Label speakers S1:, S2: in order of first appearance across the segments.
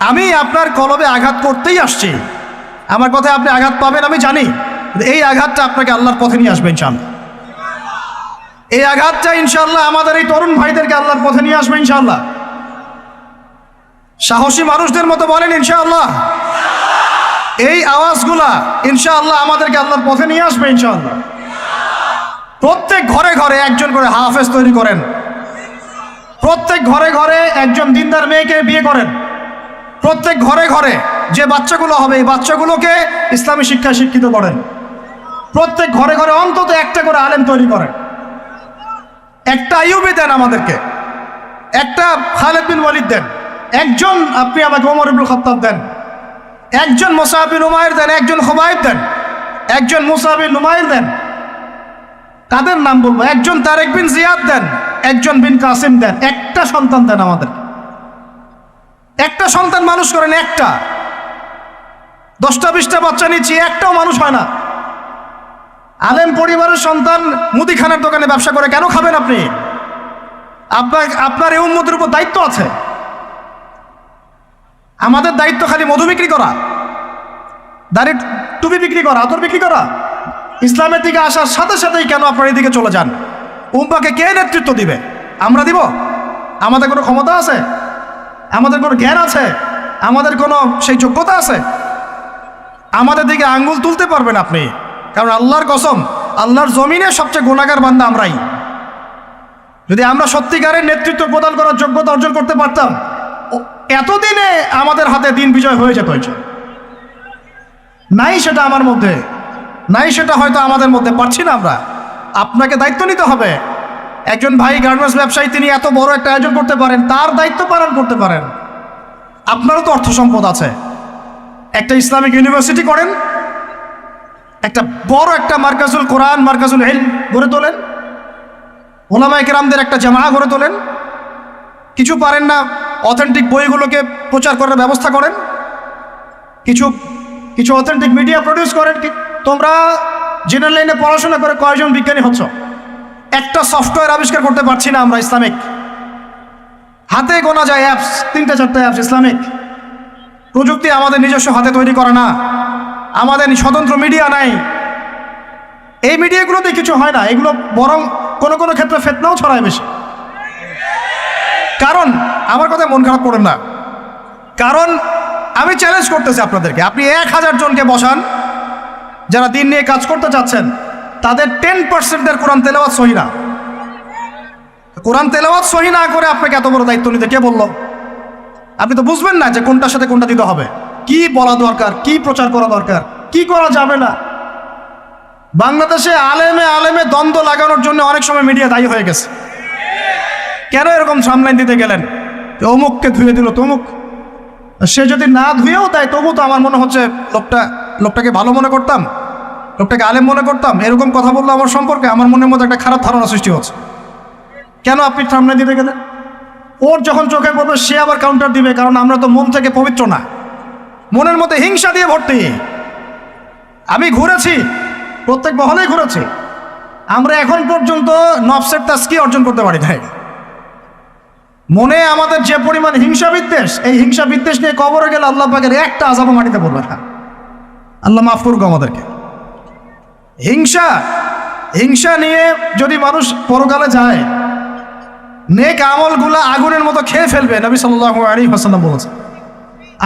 S1: আমি আপনার কলবে আঘাত করতেই আসছি। আমার কথায় আপনি আঘাত পাবেন, আমি জানি। এই আঘাতটা আপনাকে আল্লাহর পথে নিয়ে আসবে ইনশাল্লাহ এই আঘাতটা ইনশাল্লাহ আমাদের এই তরুণ ভাইদেরকে আল্লাহর পথে নিয়ে আসবে ইনশাল্লাহ সাহসী মানুষদের মতো বলেন, ইনশাআল্লাহ। এই আওয়াজগুলা ইনশাআল্লাহ আমাদেরকে আল্লাহর পথে নিয়ে আসবে, ইনশাআল্লাহ। প্রত্যেক ঘরে ঘরে একজন করে হাফেজ তৈরি করেন। প্রত্যেক ঘরে ঘরে একজন দিনদার মেয়েকে বিয়ে করেন। প্রত্যেক ঘরে ঘরে যে বাচ্চাগুলো হবে, এই বাচ্চাগুলোকে ইসলামী শিক্ষায় শিক্ষিত করেন। প্রত্যেক ঘরে ঘরে অন্তত একটা করে আলেম তৈরি করেন। একটা আইউবি দেন আমাদেরকে। একটা খালেদ বিন ওয়ালিদ দেন। একজন আপনি আমাকে ওমর ইবুল খত্তাব দেন। একজন মোসাহাবিন উমায়ের দেন, একজন হুমায়ুদ দেন। একজন মুসাহাবিন নুমায়ের দেন। কাদের নাম বলব। একজন তারেক বিন জিয়াদ দেন, একজন বিন কাসিম দেন। একটা সন্তান দেন আমাদের। একটা সন্তান মানুষ করেন একটা। দশটা, বিশটা বাচ্চা নিচ্ছি, একটাও মানুষ হয় না। আলেম পরিবারের সন্তান মুদিখানার দোকানে ব্যবসা করে কেন খাবেন আপনি? আপনার আপনার এই উন্মতির উপর দায়িত্ব আছে। আমাদের দায়িত্ব খালি মধু বিক্রি করা। দাড়ি টুপি বিক্রি করা, আতর বিক্রি করা। ইসলামের দিকে আসার সাথে সাথেই কেন আপনার এদিকে চলে যান? উম্মাকে কে নেতৃত্ব দিবে? আমরা দিব? আমাদের কোনো ক্ষমতা আছে? আমাদের কোনো জ্ঞান আছে? আমাদের কোনো সেই যোগ্যতা আছে? আমাদের দিকে আঙ্গুল তুলতে পারবেন আপনি। কারণ আল্লাহর কসম, আল্লাহর জমিনে সবচেয়ে গুণাগার বান্দা আমরাই। যদি আমরা সত্যিকারের নেতৃত্ব প্রদান করার যোগ্যতা অর্জন করতে পারতাম এতদিনে আমাদের হাতে দিন বিজয় হয়ে যেত নাই সেটা আমার মধ্যে, নাই সেটা হয়তো আমাদের মধ্যে, পারছি না আমরা। আপনাকে দায়িত্ব নিতে হবে। একজন ভাই গার্মেন্টস ব্যবসায়ী, তিনি এত বড় একটা আয়োজন করতে পারেন, তার দায়িত্ব পালন করতে পারেন। আপনারও তো অর্থ সম্পদ আছে। একটা ইসলামিক ইউনিভার্সিটি করেন, একটা বড় একটা মার্কাজুল কোরআন, মার্কাজুল হেল গড়ে তোলেন ওলামাই কেরামদের একটা জামা গড়ে তোলেন, কিছু পারেন না অথেন্টিক বইগুলোকে প্রচার করার ব্যবস্থা করেন, কিছু কিছু অথেন্টিক মিডিয়া প্রডিউস করেন তোমরা জেনারেল লাইনে পড়াশোনা করে কয়জন বিজ্ঞানী হচ্ছ? একটা সফটওয়্যার আবিষ্কার করতে পারছি না আমরা ইসলামিক। হাতে গোনা যায় অ্যাপস তিনটে চারটে অ্যাপস ইসলামিক। প্রযুক্তি আমাদের নিজস্ব হাতে তৈরি করা না। আমাদের স্বতন্ত্র মিডিয়া নাই। এই মিডিয়াগুলোতে কিছু হয় না, এগুলো বরং কোনো কোনো ক্ষেত্রে ফেতনাও ছড়ায় বেশি। কারণ, আমার কথা মন খারাপ করেন না। কারণ, আমি চ্যালেঞ্জ করতেছি আপনাদেরকে। আপনি এক হাজার জনকে বসান, যারা দিন নিয়ে কাজ করতে চাচ্ছেন তাদের টেন পার্সেন্টের কোরআন তেলাওয়াত সহি না। কোরআন তেলাওয়াত সহি না করে আপনাকে এত বড় দায়িত্ব নিতে কে বলল? আপনি তো বুঝবেন না যে কোনটার সাথে কোনটা দিতে হবে। কি বলা দরকার, কি প্রচার করা দরকার, কি করা যাবে না। বাংলাদেশে আলেমে আলেমে দ্বন্দ্ব লাগানোর জন্য অনেক সময় মিডিয়া দায়ী হয়ে গেছে। কেন এরকম সামলাইন দিতে গেলেন? অমুককে ধুয়ে দিল তমুক সে যদি না ধুয়েও দেয় তবু তো আমার মনে হচ্ছে লোকটা লোকটাকে ভালো মনে করতাম। লোকটাকে আলেম মনে করতাম, এরকম কথা বলল আমার সম্পর্কে আমার মনের মধ্যে একটা খারাপ ধারণা সৃষ্টি হচ্ছে। কেন আপনি সামনে দিতে গেলেন ওর যখন চোখে পড়বে, সে আবার কাউন্টার দিবে, কারণ আমরা তো মন থেকে পবিত্র না। মনের মধ্যে হিংসা দিয়ে ভর্তি। আমি ঘুরেছি, প্রত্যেক মহলেই ঘুরেছি। আমরা এখন পর্যন্ত নফসের তাস্কি অর্জন করতে পারি নাই। মনে আমাদের যে পরিমাণ হিংসা বিদ্বেষ, এই হিংসা বিদ্বেষ নিয়ে কবরে গেলে আল্লাহ পাকের একটা আজাবও মাটিতে পড়বে না। আল্লাহ মাফ করুক আমাদেরকে। হিংসা হিংসা নিয়ে যদি মানুষ পরকালে যায়, নেক আমলগুলা আগুনের মতো খেয়ে ফেলবে, নবী সাল্লাহ আলী হাসাল্লাম বলেছে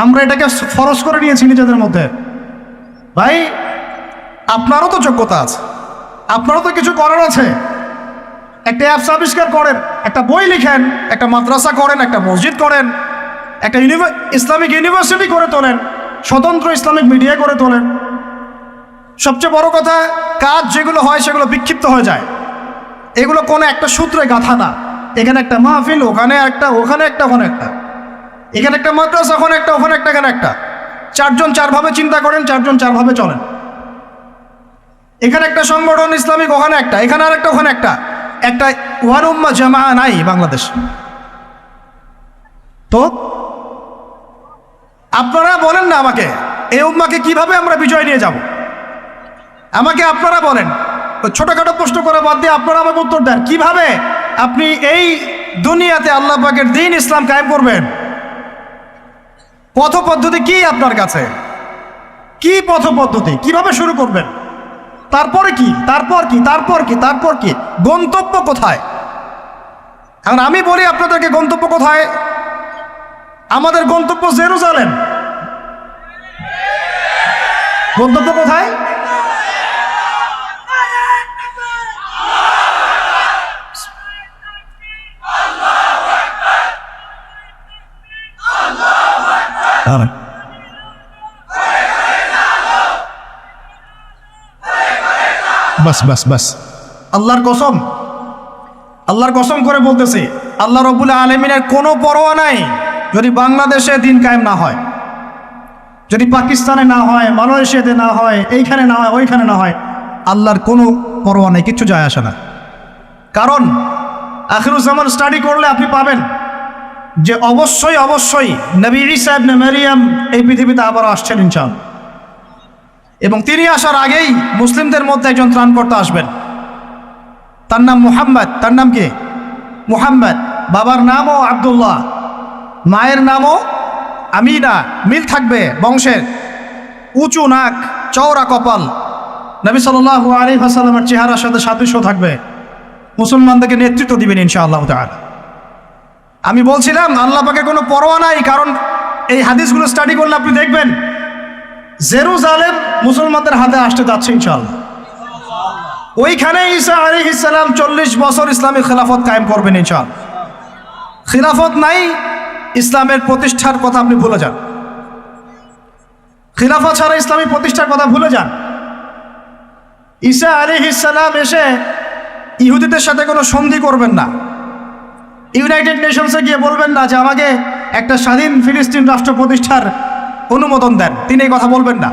S1: আমরা এটাকে ফরজ করে নিয়েছি নিজেদের মধ্যে। ভাই, আপনারও তো যোগ্যতা আছে, আপনারও তো কিছু করার আছে। একটা অ্যাপস আবিষ্কার করেন, একটা বই লিখেন, একটা মাদ্রাসা করেন, একটা মসজিদ করেন, একটা ইউনিভার ইসলামিক ইউনিভার্সিটি করে তোলেন, স্বতন্ত্র ইসলামিক মিডিয়া করে তোলেন। সবচেয়ে বড় কথা, কাজ যেগুলো হয় সেগুলো বিক্ষিপ্ত হয়ে যায়। এগুলো কোনো একটা সূত্রে গাথা না। এখানে একটা মাহফিল, ওখানে একটা ওখানে একটা ওখানে একটা। এখানে একটা মাদ্রাসা, ওখানে একটা ওখানে একটা, এখানে একটা। চারজন চারভাবে চিন্তা করেন, চারজন চারভাবে চলেন। এখানে একটা সংগঠন ইসলামিক, ওখানে একটা। এখানে আর একটা ওখানে একটা। একটা ওয়ান উম্মা জামা নাই বাংলাদেশ। তো, আপনারা বলেন না আমাকে, এই উম্মাকে কীভাবে আমরা বিজয় নিয়ে যাব? আমাকে আপনারা বলেন। ছোটখাটো প্রশ্ন করে বাদ দিয়ে আপনারা আমাকে উত্তর দেন। কীভাবে আপনি এই দুনিয়াতে আল্লাহ পাকের দিন ইসলাম কায়েম করবেন? পথ পদ্ধতি কি আপনার কাছে? কি পথ পদ্ধতি? কীভাবে শুরু করবেন? তারপরে কি? তারপর কি? তারপর কি? তারপর কি? গন্তব্য কোথায়? এখন আমি বলি আপনাদেরকে গন্তব্য কোথায়? আমাদের গন্তব্য জেরুজালেম। গন্তব্য কোথায়? বাস বাস বাস। আল্লাহর কসম। আল্লাহর কসম করে বলতেছি, আল্লাহ রবুল্লা আলমিনের কোনো পরোয়া নাই যদি বাংলাদেশে দিন কায়েম না হয়। যদি পাকিস্তানে না হয়, মালয়েশিয়াতে না হয়, এইখানে না হয়, ওইখানে না হয়, আল্লাহর কোনো পরোয়া নেই, কিচ্ছু যায় আসে না। কারণ, আখিরুজ্জামান স্টাডি করলে আপনি পাবেন। যে অবশ্যই অবশ্যই নবী সাহেব নে মেরিয়াম এই পৃথিবীতে আবার আসছেন ইনশাল এবং তিনি আসার আগেই মুসলিমদের মধ্যে একজন ত্রাণকর্তা আসবেন। তার নাম মুহাম্মদ। তার নাম কি? মুহাম্মদ। বাবার নামও আবদুল্লাহ। মায়ের নামও আমিনা। মিল থাকবে বংশের। উঁচু নাক, চওড়া কপাল। নবী সাল্লাহ আলী হাসালামের চেহারার সাথে সাদৃশ্য থাকবে। মুসলমানদেরকে নেতৃত্ব দিবেন ইনশাআল্লাহ তাআলা। আমি বলছিলাম, আল্লাহ পাকে কোনো পরোয়া নাই, কারণ এই হাদিসগুলো স্টাডি করলে আপনি দেখবেন, জেরুজালেম মুসলমানদের হাতে আসতে যাচ্ছে ইনশাআল্লাহ। ওইখানে ঈসা আলী ইসলাম চল্লিশ বছর ইসলামী খেলাফত কায়েম করবেন ইনশাল খিলাফত নাই, ইসলামের প্রতিষ্ঠার কথা আপনি ভুলে যান। খিলাফত ছাড়া ইসলামী প্রতিষ্ঠার কথা ভুলে যান। ঈসা আলী ইসলাম এসে ইহুদিদের সাথে কোনো সন্ধি করবেন না। ইউনাইটেড নেশনসে গিয়ে বলবেন না যে আমাকে একটা স্বাধীন ফিলিস্তিন রাষ্ট্র প্রতিষ্ঠার অনুমোদন দেন। তিনি এই কথা বলবেন না।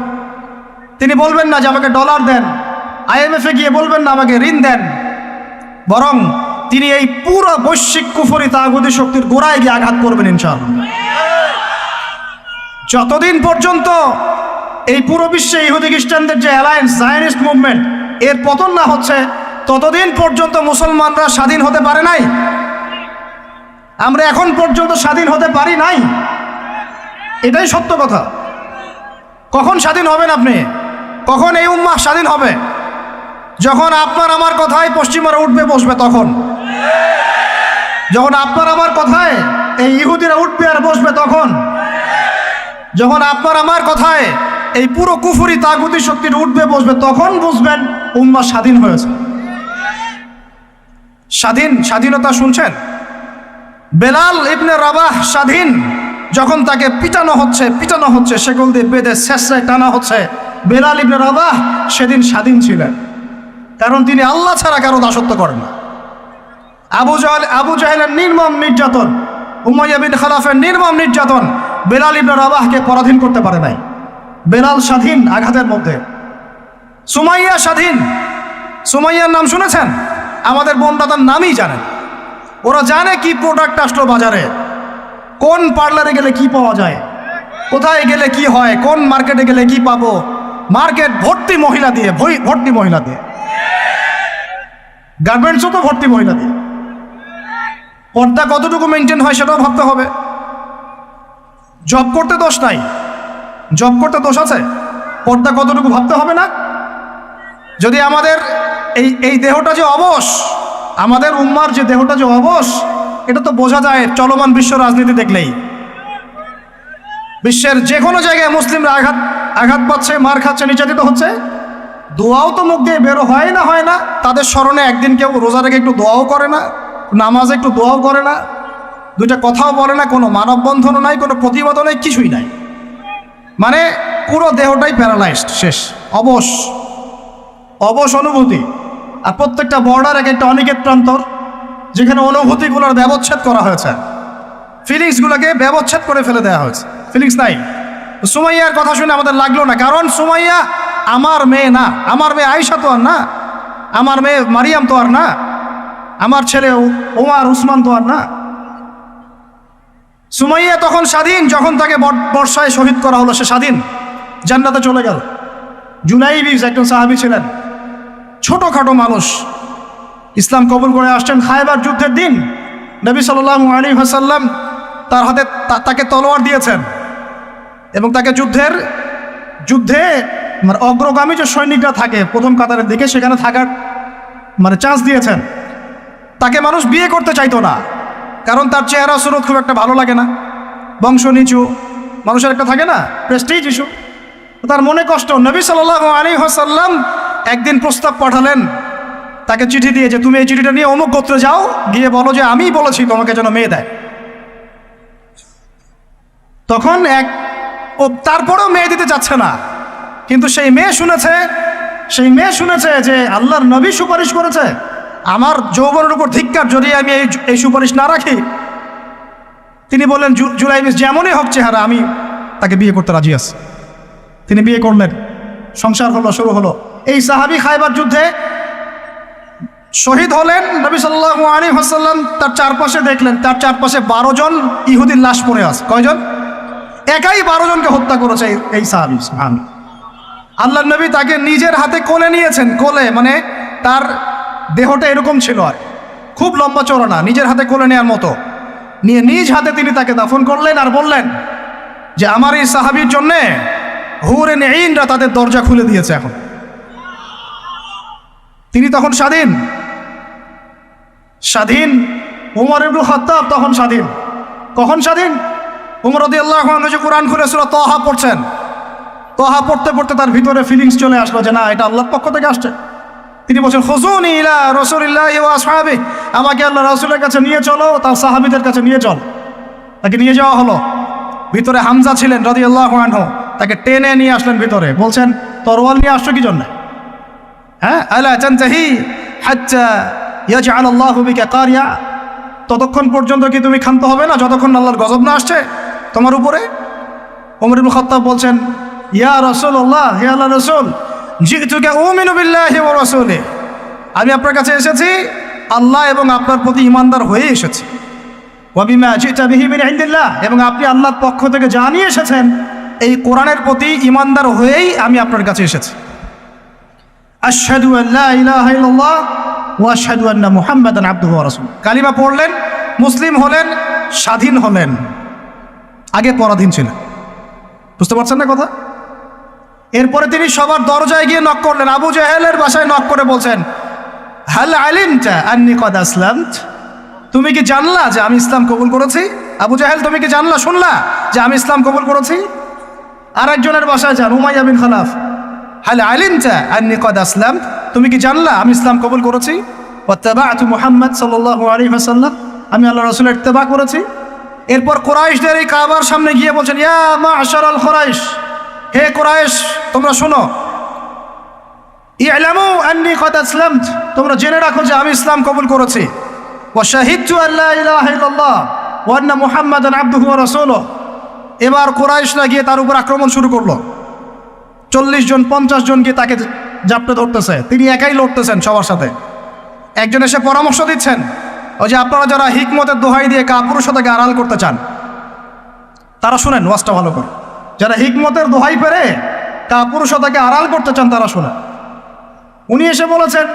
S1: তিনি বলবেন না যে আমাকে ডলার দেন। আইএমএফে গিয়ে বলবেন না আমাকে ঋণ দেন। বরং তিনি এই পুরো বৈশ্বিক কুফরি তাগুদি শক্তির গোড়ায় গিয়ে আঘাত করবেন ইনশাল যতদিন পর্যন্ত এই পুরো বিশ্বে ইহুদি খ্রিস্টানদের যে অ্যালায়েন্স জায়নিস্ট মুভমেন্ট এর পতন না হচ্ছে, ততদিন পর্যন্ত মুসলমানরা স্বাধীন হতে পারে নাই। আমরা এখন পর্যন্ত স্বাধীন হতে পারি নাই। এটাই সত্য কথা। কখন স্বাধীন হবেন আপনি? কখন এই উম্মাহ স্বাধীন হবে? যখন আপনার আমার কথায় পশ্চিমারা উঠবে বসবে তখন। যখন আপনার আমার কথায় এই ইহুদিরা উঠবে আর বসবে তখন। যখন আপনার আমার কথায় এই পুরো কুফুরি তাগুতি শক্তির উঠবে বসবে তখন বুঝবেন উম্মা স্বাধীন হয়েছে। স্বাধীন স্বাধীনতা শুনছেন? বেলাল ইবনে রাবাহ স্বাধীন, যখন তাকে পিটানো হচ্ছে পিটানো হচ্ছে সেগুল দিয়ে বেঁধে, শেষে টানা হচ্ছে। বেলাল ইবনে রাবাহ সেদিন স্বাধীন ছিলেন। কারণ তিনি আল্লাহ ছাড়া কারও দাসত্ব করেন না। আবু জাহেল, আবু জাহেলের নির্মম নির্যাতন, উমাইয়া বিন খালাফের নির্মম নির্যাতন বেলাল ইবনে রাবাহকে পরাধীন করতে পারে নাই। বেলাল স্বাধীন আঘাতের মধ্যে। সুমাইয়া স্বাধীন। সুমাইয়ার নাম শুনেছেন? আমাদের বোনরা নামই জানেন। ওরা জানে কি প্রোডাক্ট আসলো বাজারে। কোন পার্লারে গেলে কি পাওয়া যায়? কোথায় গেলে কি হয়? কোন মার্কেটে গেলে কি পাবো? মার্কেট ভর্তি মহিলা দিয়ে ভর্তি মহিলা দিয়ে। গার্মেন্টসও তো ভর্তি মহিলা দিয়ে। পর্দা কতটুকু মেনটেন হয় সেটাও ভাবতে হবে। জব করতে দোষ নাই। জব করতে দোষ আছে। পর্দা কতটুকু ভাবতে হবে না? যদি আমাদের এই এই দেহটা যে অবশ আমাদের উম্মার যে দেহটা যে অবশ, এটা তো বোঝা যায় চলমান বিশ্ব রাজনীতি দেখলেই। বিশ্বের যে কোনো জায়গায় মুসলিমরা আঘাত আঘাত পাচ্ছে, মার খাচ্ছে, নির্যাতিত হচ্ছে। দোয়াও তো মুখ দিয়ে বেরো, হয় না হয় না, তাদের স্মরণে একদিন কেউ রোজা রেখে একটু দোয়াও করে না, নামাজে একটু দোয়াও করে না, দুইটা কথাও বলে না, কোনো মানববন্ধনও নাই, কোনো প্রতিবাদও নেই, কিছুই নাই। মানে পুরো দেহটাই প্যারালাইজড শেষ, অবশ। অবশ অনুভূতি। আর প্রত্যেকটা বর্ডার এক একটা অনিকেত প্রান্তর, যেখানে অনুভূতিগুলোর ব্যবচ্ছেদ করা হয়েছে। ফিলিংসগুলোকে ব্যবচ্ছেদ করে ফেলে দেওয়া হয়েছে। ফিলিংস নাই। সুমাইয়ার কথা শুনে আমাদের লাগল না, কারণ সুমাইয়া আমার মেয়ে না, আমার মেয়ে আয়সা তো আর না, আমার মেয়ে মারিয়াম তো আর না, আমার ছেলে ওমার উসমান তো আর না। সুমাইয়া তখন স্বাধীন, যখন তাকে বর- বর্ষায় শহীদ করা হলো, সে স্বাধীন, জান্নাতে চলে গেল। জুনাইবিজ একজন সাহাবি ছিলেন। ছোটোখাটো মানুষ। ইসলাম কবুল করে আসছেন খায়বার যুদ্ধের দিন। নবী সাল্লাহ আলী হাসাল্লাম তার হাতে তাকে তলোয়ার দিয়েছেন। এবং তাকে যুদ্ধের, যুদ্ধে মানে অগ্রগামী যে সৈনিকরা থাকে, প্রথম কাতারের দিকে সেখানে থাকার মানে চান্স দিয়েছেন। তাকে মানুষ বিয়ে করতে চাইতো না। কারণ তার চেহারা সুরত খুব একটা ভালো লাগে না। বংশ নিচু, মানুষের একটা থাকে না প্রেস্টিজ ইস্যু তার মনে কষ্ট, নবী সাল্লাহ আলী হাসাল্লাম একদিন প্রস্তাব পাঠালেন, তাকে চিঠি দিয়ে যে, তুমি এই চিঠিটা নিয়ে অমুক গোত্রে যাও, গিয়ে বলো যে, আমিই বলেছি তোমাকে যেন মেয়ে দেয়। তখন এক, ও তারপরেও মেয়ে দিতে চাচ্ছে না, কিন্তু সেই মেয়ে শুনেছে, সেই মেয়ে শুনেছে যে, আল্লাহর নবী সুপারিশ করেছে, আমার যৌবনের উপর ধিক্কার যদি আমি এই এই সুপারিশ না রাখি। তিনি বললেন জুলাই মিস যেমনই হোক চেহারা, আমি তাকে বিয়ে করতে রাজি আছি। তিনি বিয়ে করলেন, সংসার হলো, শুরু হলো। এই সাহাবি খাইবার যুদ্ধে শহীদ হলেন নবী সাল্লাহ আলী হাসাল্লাম তার চারপাশে দেখলেন, তার চারপাশে বারো জন ইহুদির লাশ পড়ে আছে। কয়জন? একাই বারো জনকে হত্যা করেছে এই- সাহাবি সুবহান। আল্লাহ নবী তাকে নিজের হাতে কোলে নিয়েছেন, কোলে মানে তার দেহটা এরকম ছিল আর। খুব লম্বা চড়া না নিজের হাতে কোলে নেওয়ার মতো। নিয়ে নিজ হাতে তিনি তাকে দাফন করলেন আর বললেন যে, আমার এই সাহাবির জন্যে হুরে নেইনরা তাদের দরজা খুলে দিয়েছে এখন। তিনি তখন স্বাধীন। স্বাধীন। উমর ইবনু খাত্তাব তখন স্বাধীন। কখন স্বাধীন? উমর রদি আল্লাহ যে কোরআন খুলে সুরা তহা পড়ছেন। তহা পড়তে পড়তে তার ভিতরে ফিলিংস চলে আসলো যে না, এটা আল্লাহর পক্ষ থেকে আসছে। তিনি বলছেন, হজুন ইলা রসুলিল্লাহ সাহাবি আমাকে আল্লাহ রসুলের কাছে নিয়ে চলো, তার সাহাবিদের কাছে নিয়ে চল। তাকে নিয়ে যাওয়া হলো। ভিতরে হামজা ছিলেন রদি আল্লাহ তাকে টেনে নিয়ে আসলেন ভিতরে। বলছেন, তরোয়াল নিয়ে আসছো কি জন্য? হ্যাঁ? আল্লাহু ততক্ষণ পর্যন্ত কি তুমি ক্ষান্ত হবে না? যতক্ষণ আল্লাহর গজব না আসছে তোমার উপরে? ওমর ইবনে খাত্তাব বলছেন, ইয়া রাসূলুল্লাহ, হে আল্লাহ রাসূল জিতুকা রাসূলি। আমি আপনার কাছে এসেছি, আল্লাহ এবং আপনার প্রতি ইমানদার হয়ে এসেছি। এবং আপনি আল্লাহর পক্ষ থেকে জানিয়ে এসেছেন, এই কোরআনের প্রতি ইমানদার হয়েই আমি আপনার কাছে এসেছি। আশহাদু আল্লা ইলাহা ইল্লাল্লাহ ওয়া আশহাদু আন্না মুহাম্মাদান আবদুহু ওয়া রাসূলুহু। কালিমা পড়লেন, মুসলিম হলেন, স্বাধীন হলেন। আগে পরাধীন ছিলেন। বুঝতে পারছেন না কথা? এরপরে তিনি সবার দরজায় গিয়ে নক করলেন। আবু জাহেলের বাসায় নক করে বলছেন, হাল আলিমটা আন্নি কদ আসলাম তুমি কি জানলা যে আমি ইসলাম কবুল করেছি? আবু জাহেল, তুমি কি জানলা শুনলা যে আমি ইসলাম কবুল করেছি? আরেকজনের বাসায় যান, উমাইয়া বিন খালাফ। হাল আলিমটা আন্নি কদ আসলাম? তুমি কি জানলা আমি ইসলাম কবুল করেছি? ওয়াত্তাবাআতু মোহাম্মদ ওয়াসাল্লাম, আমি আল্লাহ রাসূলের ইত্তেবা করেছি। এরপর কোরাইশদের এই কাবার সামনে গিয়ে বলছেন, ইয়া মাশারাল কোরাইশ, হে কোরাইশ, তোমরা শোনো। ইলামু আন্নি কদ আসলামত, তোমরা জেনে রাখো যে আমি ইসলাম কবুল করেছি। ওয়া শাহিদতু আল্লা ইলাহা ইল্লাল্লাহ, ওয়া আন্না মুহাম্মাদান আবদুহু ওয়া রাসূলুহু। এবার কোরাইশরা গিয়ে তার উপর আক্রমণ শুরু করল। চল্লিশ জন, পঞ্চাশ জন গিয়ে তাকে জাপটে ধরতেছে। তিনি একাই লড়তেছেন সবার সাথে। একজন এসে পরামর্শ দিচ্ছেন, ওই যে আপনারা যারা হিকমতের দোহাই দিয়ে কাপুরুষতাকে আড়াল করতে চান, তারা শুনেন, ওয়াজটা ভালো করে। যারা হিকমতের দোহাই পেরে কাপুরুষতাকে আড়াল করতে চান, তারা শোনেন। উনি এসে বলেছেন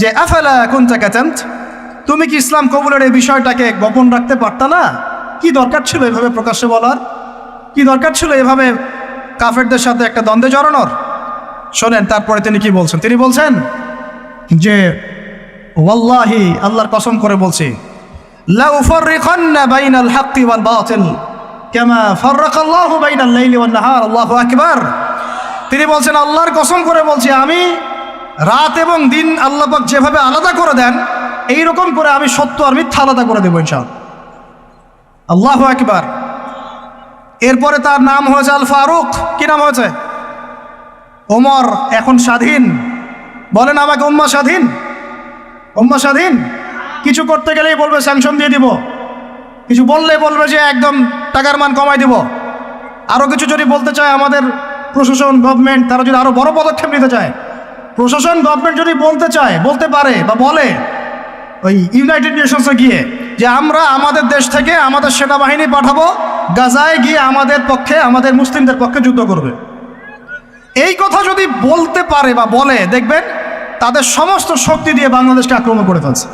S1: যে, আফেলা কোন চাকাচান্ত তুমি কি ইসলাম কবুলের এই বিষয়টাকে গোপন রাখতে পারতা না? কি দরকার ছিল এভাবে প্রকাশ্যে বলার? কি দরকার ছিল এভাবে কাফেরদের সাথে একটা দ্বন্দ্বে জড়ানোর। শোনেন, তারপরে তিনি কি বলছেন? তিনি বলছেন যে, ওয়াল্লাহি, আল্লাহর কসম করে বলছি তিনি বলছেন, আল্লাহর কসম করে বলছি, আমি রাত এবং দিন আল্লাপাক যেভাবে আলাদা করে দেন এই রকম করে আমি সত্য আর মিথ্যা আলাদা করে দেবো ইনশাআল্লাহ। আল্লাহ আকবার। এরপরে তার নাম হয়েছে আল ফারুক। কি নাম হয়েছে? ওমর, এখন স্বাধীন। বলেন আমাকে উম্মা স্বাধীন? উম্মা স্বাধীন? কিছু করতে গেলেই বলবে স্যাংশন দিয়ে দিব। কিছু বললে বলবে যে একদম টাকার মান কমাই দিব। আরও কিছু যদি বলতে চায় আমাদের প্রশাসন গভর্নমেন্ট তারা যদি আরও বড় পদক্ষেপ নিতে চায়। প্রশাসন গভর্নমেন্ট যদি বলতে চায়, বলতে পারে বা বলে, ওই ইউনাইটেড নেশনসে গিয়ে যে আমরা আমাদের দেশ থেকে আমাদের সেনাবাহিনী পাঠাবো গাজায় গিয়ে আমাদের পক্ষে, আমাদের মুসলিমদের পক্ষে যুদ্ধ করবে। এই কথা যদি বলতে পারে বা বলে, দেখবেন তাদের সমস্ত শক্তি দিয়ে বাংলাদেশকে আক্রমণ করে ফেলছে।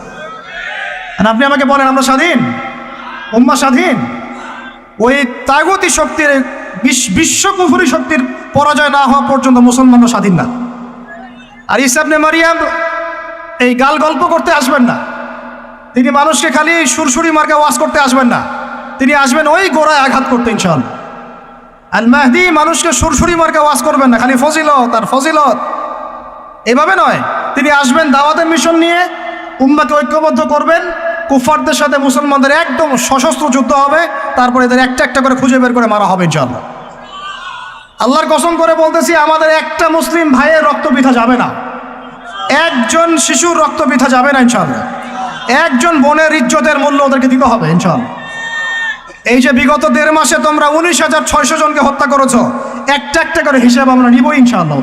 S1: আর আপনি আমাকে বলেন, আমরা স্বাধীন? উম্মা স্বাধীন? ওই তাগতি শক্তির, বিশ- বিশ্ব শক্তির পরাজয় না হওয়া পর্যন্ত মুসলমানরা স্বাধীন না। আর ইসাবনে মারিয়াম এই গাল গল্প করতে আসবেন না। তিনি মানুষকে খালি সুরসুরি মার্কে ওয়াজ করতে আসবেন না। তিনি আসবেন ওই গোড়ায় আঘাত করতে ইনশাল্লাহ আল মাহদি মানুষকে সুরসুরি মার্কে ওয়াজ করবেন না, খালি ফজিলত আর ফজিলত। এভাবে নয়, তিনি আসবেন দাওয়াতের মিশন নিয়ে, উম্মাকে ঐক্যবদ্ধ করবেন কুফারদের সাথে মুসলমানদের একদম সশস্ত্র যুদ্ধ হবে, তারপরে এদের একটা একটা করে খুঁজে বের করে মারা হবে ইনশাল্লাহ আল্লাহর কসম করে বলতেছি, আমাদের একটা মুসলিম ভাইয়ের রক্ত বিথা যাবে না। একজন শিশুর রক্ত বিথা যাবে না ইনশাল্লাহ একজন বোনের ইজ্জতের মূল্য ওদেরকে দিতে হবে ইনশাল্লাহ এই যে বিগত দেড় মাসে তোমরা উনিশ হাজার ছয়শো জনকে হত্যা করেছ, একটা একটা করে হিসাব আমরা নিব ইনশাআল্লাহ।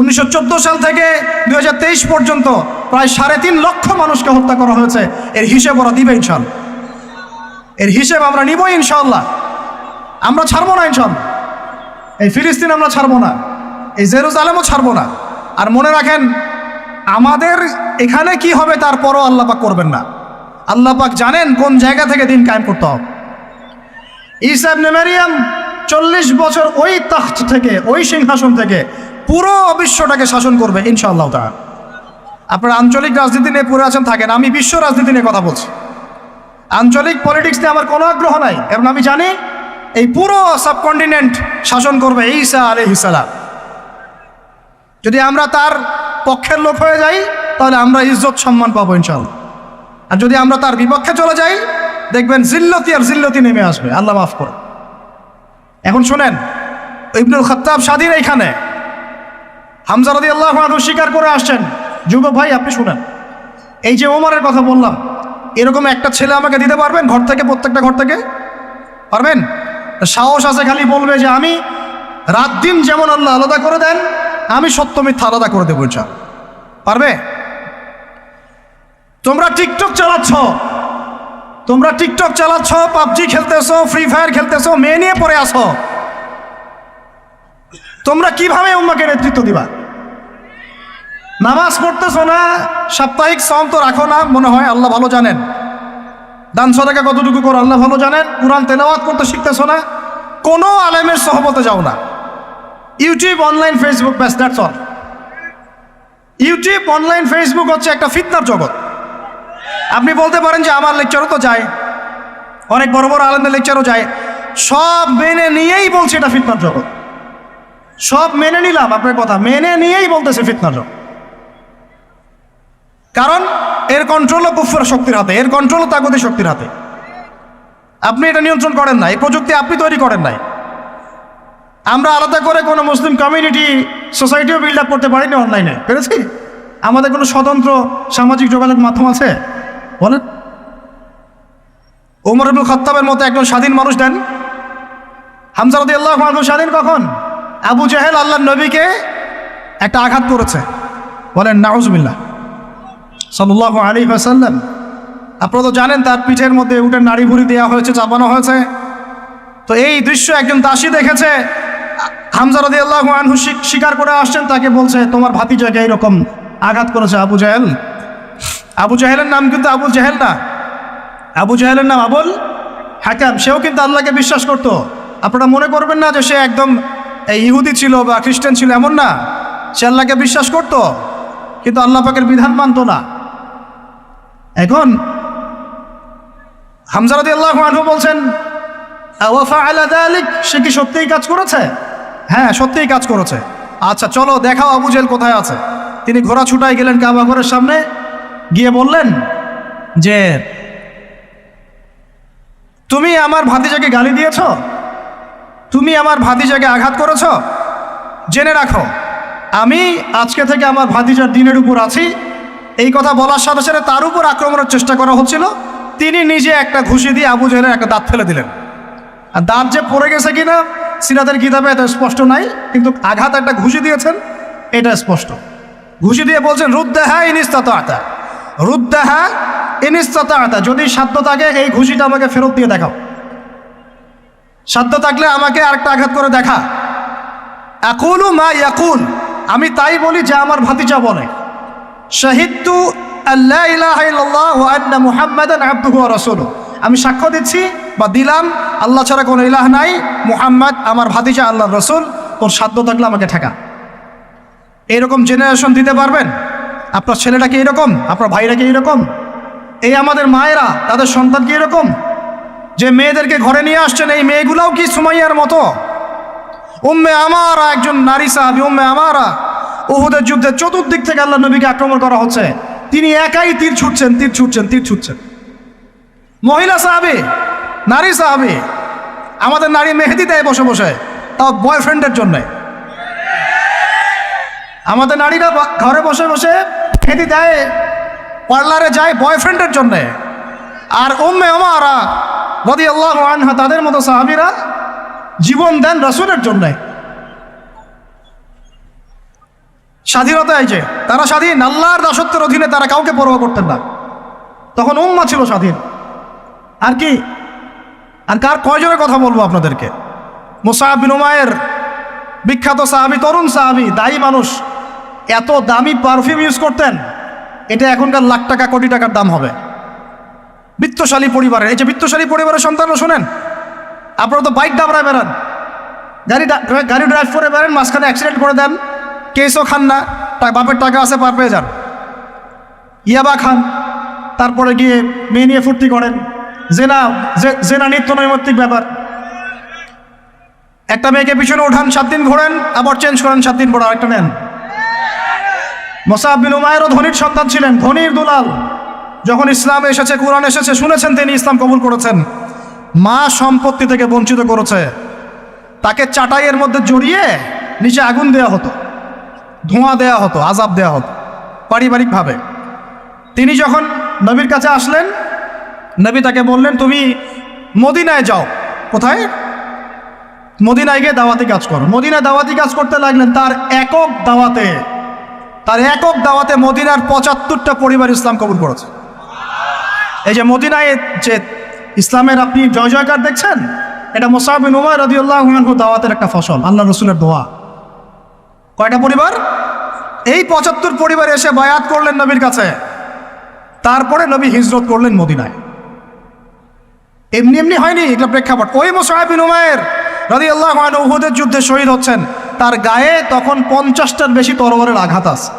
S1: উনিশশো চোদ্দ সাল থেকে দুই হাজার তেইশ পর্যন্ত প্রায় সাড়ে তিন লক্ষ মানুষকে হত্যা করা হয়েছে। এর হিসেব ওরা দিবে ইনশাল্লাহ এর হিসেব আমরা নিব ইনশাল্লাহ আমরা ছাড়বো না ইনশাল্লাহ এই ফিলিস্তিন আমরা ছাড়বো না। এই জেরুজালেমও ছাড়বো না। আর মনে রাখেন, আমাদের এখানে কি হবে তারপরও আল্লাহ পাক করবেন না। আল্লাহ পাক জানেন কোন জায়গা থেকে দিন কায়েম করতে হবে। ইসাব নেমারিয়াম চল্লিশ বছর ওই তাখ্ত থেকে, ওই সিংহাসন থেকে পুরো বিশ্বটাকে শাসন করবে, ইনশাআল্লাহ তা আপনারা আঞ্চলিক রাজনীতি নিয়ে পড়ে আছেন, থাকেন, আমি বিশ্ব রাজনীতি নিয়ে কথা বলছি। আঞ্চলিক পলিটিক্স নিয়ে আমার কোনো আগ্রহ নাই, কারণ আমি জানি এই পুরো সাবকন্টিনেন্ট শাসন করবে ঈসা আলী ইসালাম যদি আমরা তার পক্ষের লোক হয়ে যাই, তাহলে আমরা ইজ্জত সম্মান পাবো ইনশাল্লাহ আর যদি আমরা তার বিপক্ষে চলে যাই, দেখবেন জিল্লতি আর জিল্লতি নেমে আসবে। আল্লাহ মাফ করে। এখন শোনেন, ইবনুল খত্তাব স্বাধীন এইখানে। হামজারদি আল্লাহ স্বীকার করে আসছেন। যুবক ভাই, আপনি শুনেন। এই যে ওমরের কথা বললাম, এরকম একটা ছেলে আমাকে দিতে পারবেন ঘর থেকে, প্রত্যেকটা ঘর থেকে? পারবেন? সাহস আছে, খালি বলবে যে আমি রাত দিন যেমন আল্লাহ আলাদা করে দেন, আমি সত্য মিথ্যা আলাদা করে দেবো পারবে? তোমরা টিকটক চালাচ্ছ। তোমরা টিকটক চালাচ্ছ, পাবজি খেলতেছো, ফ্রি ফায়ার খেলতেছো, মেয়ে নিয়ে পড়ে আসো তোমরা কীভাবে উম্মাকে নেতৃত্ব দিবা? নামাজ পড়তেছো না? সাপ্তাহিক সম তো রাখো না, মনে হয় আল্লাহ ভালো জানেন। দান সদাকা কতটুকু করো, আল্লাহ ভালো জানেন? কোরআন তেলাওয়াত করতে শিখতেছো না? কোনো আলেমের সহবতে যাও না। ইউটিউব, অনলাইন, ফেসবুক, ব্যাস that's all YouTube, online, Facebook হচ্ছে একটা ফিতনার জগৎ। আপনি বলতে পারেন যে আমার লেকচারও তো যায়। অনেক বড় বড় আলেমদের লেকচারও যায়। সব মেনে নিয়েই বলছে এটা ফিতনার জগৎ। সব মেনে নিলাম, আপনার কথা। মেনে নিয়েই বলতেছে ফিতনার জগৎ। কারণ এর কন্ট্রোলও কুফর শক্তির হাতে, এর কন্ট্রোলও তাগতি শক্তির হাতে। আপনি এটা নিয়ন্ত্রণ করেন না এই প্রযুক্তি আপনি তৈরি করেন নাই। আমরা আলাদা করে কোনো মুসলিম কমিউনিটি সোসাইটিও বিল্ড আপ করতে পারিনি অনলাইনে পেরেছি? আমাদের কোনো স্বতন্ত্র সামাজিক যোগাযোগ মাধ্যম আছে? বলেন। ওমর আবুল খত্তাবের মতো একজন স্বাধীন মানুষ দেন হামজারদি আল্লাহ স্বাধীন কখন? আবু জাহেল আল্লাহ নবীকে একটা আঘাত করেছে। বলেন, নাউজবিল্লাহ। সাল্লাহ আলী হাসাল্লাম আপনারা তো জানেন তার পিঠের মধ্যে উঠে নাড়ি ভুড়ি দেওয়া হয়েছে, চাপানো হয়েছে। তো এই দৃশ্য একজন দাসী দেখেছে। হামজারদি আল্লাহ আনহু স্বী- স্বীকার করে আসছেন, তাকে বলছে, তোমার ভাতিজাকে এইরকম আঘাত করেছে আবু জাহেল। আবু জাহেলের নাম কিন্তু আবুল জাহেল না। আবু জাহেলের নাম আবুল হাকাম। সেও কিন্তু আল্লাহকে বিশ্বাস করতো। আপনারা মনে করবেন না যে সে একদম এই ইহুদি ছিল বা খ্রিস্টান ছিল, এমন না। সে আল্লাহকে বিশ্বাস করতো, কিন্তু আল্লাহ পাকের বিধান মানতো না। এখন হামজারদি আল্লাহ আনহু বলছেন সে কি সত্যিই কাজ করেছে? হ্যাঁ সত্যিই কাজ করেছে। আচ্ছা চলো দেখাও আবু জেল কোথায় আছে। তিনি ঘোড়া ছুটাই গেলেন কাবা ঘরের সামনে। গিয়ে বললেন যে, তুমি আমার ভাতিজাকে গালি দিয়েছ? তুমি আমার ভাতিজাকে আঘাত করেছ? জেনে রাখো, আমি আজকে থেকে আমার ভাতিজার দিনের উপর আছি। এই কথা বলার সাথে সাথে তার উপর আক্রমণের চেষ্টা করা হচ্ছিল। তিনি নিজে একটা ঘুষি দিয়ে আবু জেহেলের একটা দাঁত ফেলে দিলেন। আর দাঁত যে পড়ে গেছে কিনা, সিরাতের কিতাবে এটা স্পষ্ট নাই, কিন্তু আঘাত একটা ঘুষি দিয়েছেন, এটা স্পষ্ট। ঘুষি দিয়ে বলছেন রুদ্দাহা ইনিস্তাত আতা রুদ্দাহা ইনিস্তাত আতা যদি সাধ্য থাকে, এই ঘুষিটা আমাকে ফেরত দিয়ে দেখাও। সাধ্য থাকলে আমাকে আরেকটা আঘাত করে দেখা। একুলু মা ইয়াকুল। আমি তাই বলি যে আমার ভাতিজা বলে। শাহিদতু আল্লাহ রাসূলুহু। আমি সাক্ষ্য দিচ্ছি বা দিলাম, আল্লাহ ছাড়া কোনো ইলাহ নাই। মুহাম্মদ, আমার ভাতিজা আল্লাহ রসুল। তোর সাধ্য থাকলে আমাকে ঠেকা। এরকম জেনারেশন দিতে পারবেন? আপনার ছেলেটা কি এরকম? আপনার ভাইরা কি এরকম? এই আমাদের মায়েরা, তাদের সন্তান কি এরকম? যে মেয়েদেরকে ঘরে নিয়ে আসছেন, এই মেয়েগুলোও কি সুমাইয়ার মতো? উম্মে আমারা একজন নারী সাহাবি, উম্মে আমারা। উহুদের যুদ্ধে চতুর্দিক থেকে আল্লাহ নবীকে আক্রমণ করা হচ্ছে। তিনি একাই তীর ছুটছেন তীর ছুটছেন তীর ছুটছেন। মহিলা সাহাবি, নারী সাহাবি, আমাদের নারী মেহেদি দেয় বসে বসে, তাও বয়ফ্রেন্ডের জন্যে। আমাদের নারীরা ঘরে বসে বসে মেহেদি দেয় পার্লারে যায় বয়ফ্রেন্ডের জন্যে। আর উম্মে আমারা রদি আল্লাহ আনহা তাদের মতো সাহাবিরা জীবন দেন রসুলের জন্যে। স্বাধীনতা যে, তারা স্বাধীন, আল্লাহর দাসত্বের অধীনে তারা কাউকে পরোয়া করতেন না। তখন উম্মা ছিল স্বাধীন। আর কি? আর কার কয়জনের কথা বলব আপনাদেরকে? মুসাহাব বিন উমায়ের বিখ্যাত সাহাবি, তরুণ সাহাবি, দায়ী মানুষ। এত দামি পারফিউম ইউজ করতেন, এটা এখনকার লাখ টাকা, কোটি টাকার দাম হবে। বৃত্তশালী পরিবারের, এই যে বিত্তশালী পরিবারের সন্তানরা শোনেন, আপনারা তো বাইক দাবড়ায় বেড়ান। গাড়ি গাড়ি ড্রাইভ করে বেড়ান, মাঝখানে অ্যাক্সিডেন্ট করে দেন কেসও খান না বাপের টাকা আছে পার পেয়ে যান। ইয়াবা খান, তারপরে গিয়ে মেয়ে নিয়ে ফুর্তি করেন। জেনা জেনা নিত্য নৈমিত্তিক ব্যাপার। একটা মেয়েকে পিছনে ওঠান সাত দিন ঘোরেন, আবার চেঞ্জ করেন, সাত দিন পর আরেকটা নেন। মোসাব বিন উমায়েরও ধনির সন্তান ছিলেন, ধনির দুলাল। যখন ইসলাম এসেছে, কোরআন এসেছে, শুনেছেন তিনি ইসলাম কবুল করেছেন। মা সম্পত্তি থেকে বঞ্চিত করেছে। তাকে চাটাইয়ের মধ্যে জড়িয়ে নিচে আগুন দেয়া হতো, ধোঁয়া দেয়া হতো, আজাব দেয়া হতো, পারিবারিকভাবে। তিনি যখন নবীর কাছে আসলেন, নবী তাকে বললেন, তুমি মদিনায় যাও। কোথায়? মদিনায় গিয়ে দাওয়াতি কাজ করো। মদিনায় দাওয়াতি কাজ করতে লাগলেন তার একক দাওয়াতে তার একক দাওয়াতে মদিনার পঁচাত্তরটা পরিবার ইসলাম কবুল করেছে। এই যে মদিনায় যে ইসলামের আপনি জয় জয়কার দেখছেন, এটা মোসাবিন উমায় রদিউল্লাহ দাওয়াতের একটা ফসল, আল্লাহ রসুলের দোয়া। কয়টা পরিবার? এই পঁচাত্তর পরিবার এসে বায়াত করলেন নবীর কাছে, তারপরে নবী হিজরত করলেন মদিনায়। এমনি এমনি হয়নি এটা প্রেক্ষাপট। ওই মোসাহাবিন উমায়ের রাজি আল্লাহ উহুদের যুদ্ধে শহীদ হচ্ছেন। তার গায়ে তখন পঞ্চাশটার বেশি তরবারের আঘাত আছে।